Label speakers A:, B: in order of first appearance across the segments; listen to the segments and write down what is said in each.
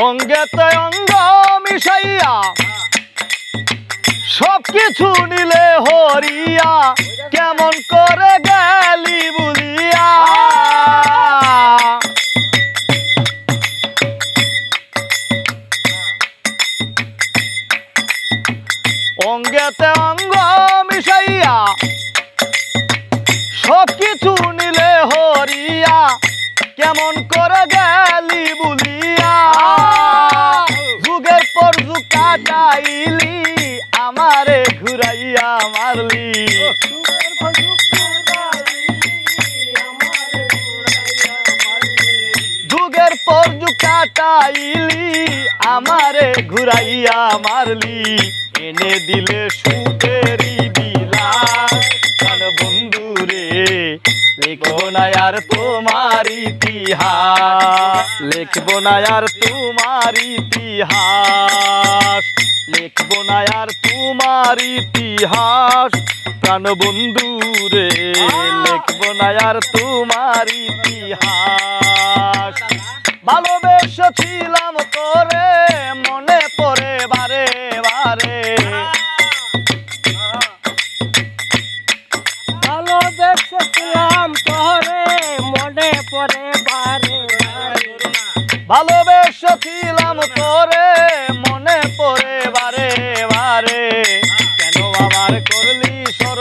A: অঙ্গেতে অঙ্গ মিশাইয়া সব কিছু নিলে হরিয়া, কেমন করে গেলি বুলিয়া অঙ্গেতে অঙ্গ মিশাইয়া সব কিছু নিলে হরিয়া, কেমন করে গেলি যুগের পর যুগ কাটাইলি, আমারে ঘুরাইয়া মারলি। এনে দিলে সুখেরি বিলাস। বন্ধু রে লিখব না আর তোমার ইতিহাস। লিখব না আর তোমার ইতিহাস। লিখব না আর তোমার ইতিহাস প্রাণ বন্ধু রে লিখব না আর তোমার ইতিহাস। ভালোবেসেছিলাম তোরে মনে পড়ে বারে বারে।
B: ভালোবেসেছিলাম তোরে মনে পড়ে বারে।
A: ভালোবেসেছিলাম তোরে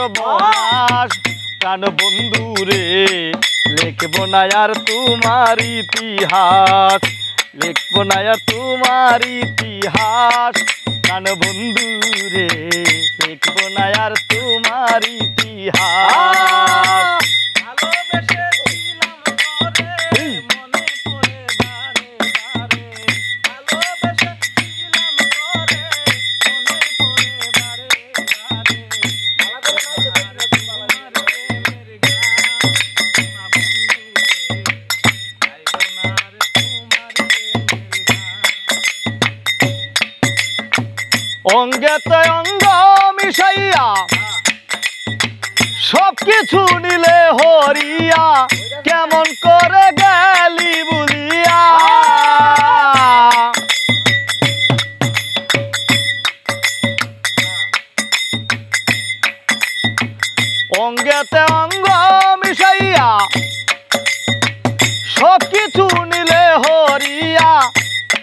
A: সর্বনাশ প্রাণ বন্ধু রে লিখব না আর তোমার ইতিহাস। লিখব না আর তোমার ইতিহাস। প্রাণ বন্ধু রে লিখব না আর তোমার ইতিহাস। অঙ্গেতে অঙ্গ মিশাইয়া সব কিছু নিলে হরিয়া, কেমন করে গেলি বুলিয়া অঙ্গেতে অঙ্গ মিশাইয়া সব কিছু নিলে হরিয়া,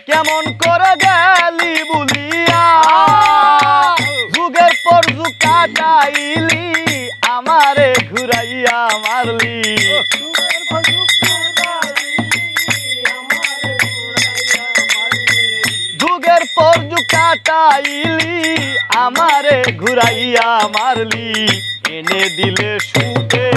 A: কেমন করে গেলি বুলিয়া কাটাইলি আমারে ঘুরাইয়া মারলি। যুগের পর যুগ কাটাইলি আমারে ঘুরাইয়া মারলি। এনে দিলে সুখেরি